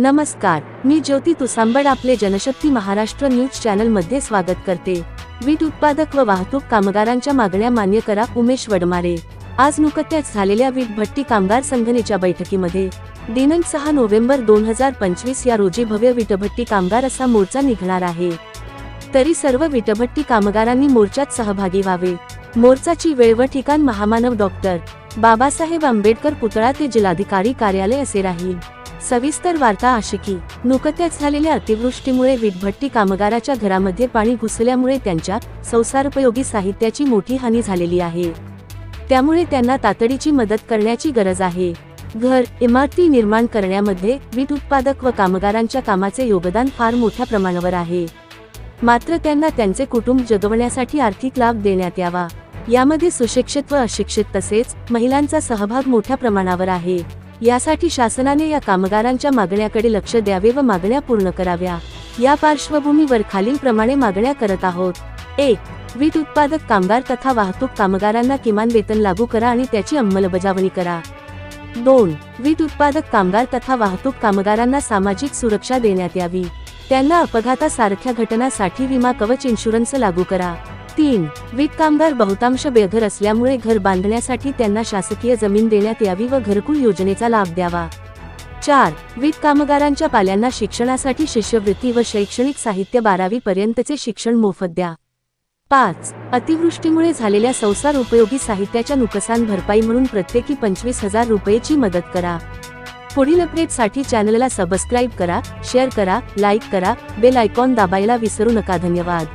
नमस्कार मी ज्योती तुसांबड आपले जनशक्ती महाराष्ट्र न्यूज चॅनलमध्ये स्वागत करते. वीट उत्पादक व वाहतूक कामगारांच्या मागण्या मान्य करा उमेश वडमारे. आज नुकत्याच झालेल्या वीट भट्टी कामगार संघटनेच्या बैठकीमध्ये दिनांक सहा नोव्हेंबर दोन हजार पंचवीस या रोजी भव्य विटभट्टी कामगार असा मोर्चा निघणार आहे. तरी सर्व विटभट्टी कामगारांनी मोर्चात सहभागी व्हावे. मोर्चाची वेळ व ठिकाण महामानव डॉक्टर बाबासाहेब आंबेडकर पुतळा ते जिल्हाधिकारी कार्यालय असे राहील. सविस्तर वार्ता आशिकी नुकत्याच झालेल्या अतिवृष्टीमुळे वीटभट्टी कामगाराच्या घरामध्ये पाणी घुसल्यामुळे त्यांच्या संसारोपयोगी साहित्याची मोठी हानी झालेली आहे. त्यामुळे त्यांना तातडीची मदत करण्याची गरज आहे. घर इमारती निर्माण करण्यामध्ये वीट उत्पादक व कामगारांच्या कामाचे योगदान फार मोठ्या प्रमाणावर आहे. मात्र त्यांना त्यांचे कुटुंब जगवण्यासाठी आर्थिक लाभ देण्यात यावा. यामध्ये सुशिक्षित व अशिक्षित तसेच महिलांचा सहभाग मोठ्या प्रमाणावर आहे. यासाठी शासनाने या कामगारांच्या मागण्याकडे लक्ष द्यावे व मागण्या पूर्ण कराव्या. या पार्श्वभूमीवर खालील प्रमाणे मागण्या करत आहोत. एक वीट उत्पादक कामगार तथा वाहतूक कामगारांना किमान वेतन लागू करा आणि त्याची अंमलबजावणी करा. दोन वीट उत्पादक कामगार तथा वाहतूक कामगारांना सामाजिक सुरक्षा देण्यात यावी. त्यांना अपघातासारख्या घटनासाठी विमा कवच इन्शुरन्स लागू करा. तीन. वीट कामगार बहुतांश बेघर असल्यामुळे घर बांधण्यासाठी त्यांना शासकीय जमीन देण्यात यावी व घरकुल योजनेचा लाभ द्यावा. चार. वीट कामगारांच्या पाल्यांना शिक्षणासाठी शिष्यवृत्ती व शैक्षणिक साहित्य बारावी पर्यंतचे शिक्षण मोफत द्या. पाच. अतिवृष्टीमुळे झालेल्या संसार उपयोगी साहित्याच्या नुकसान भरपाई म्हणून प्रत्येकी पंचवीस हजार रुपयेची मदत करा. पुढील अपडेटसाठी चॅनलला सबस्क्राईब करा शेअर करा लाईक करा बेल आयकॉन दाबायला विसरू नका. धन्यवाद.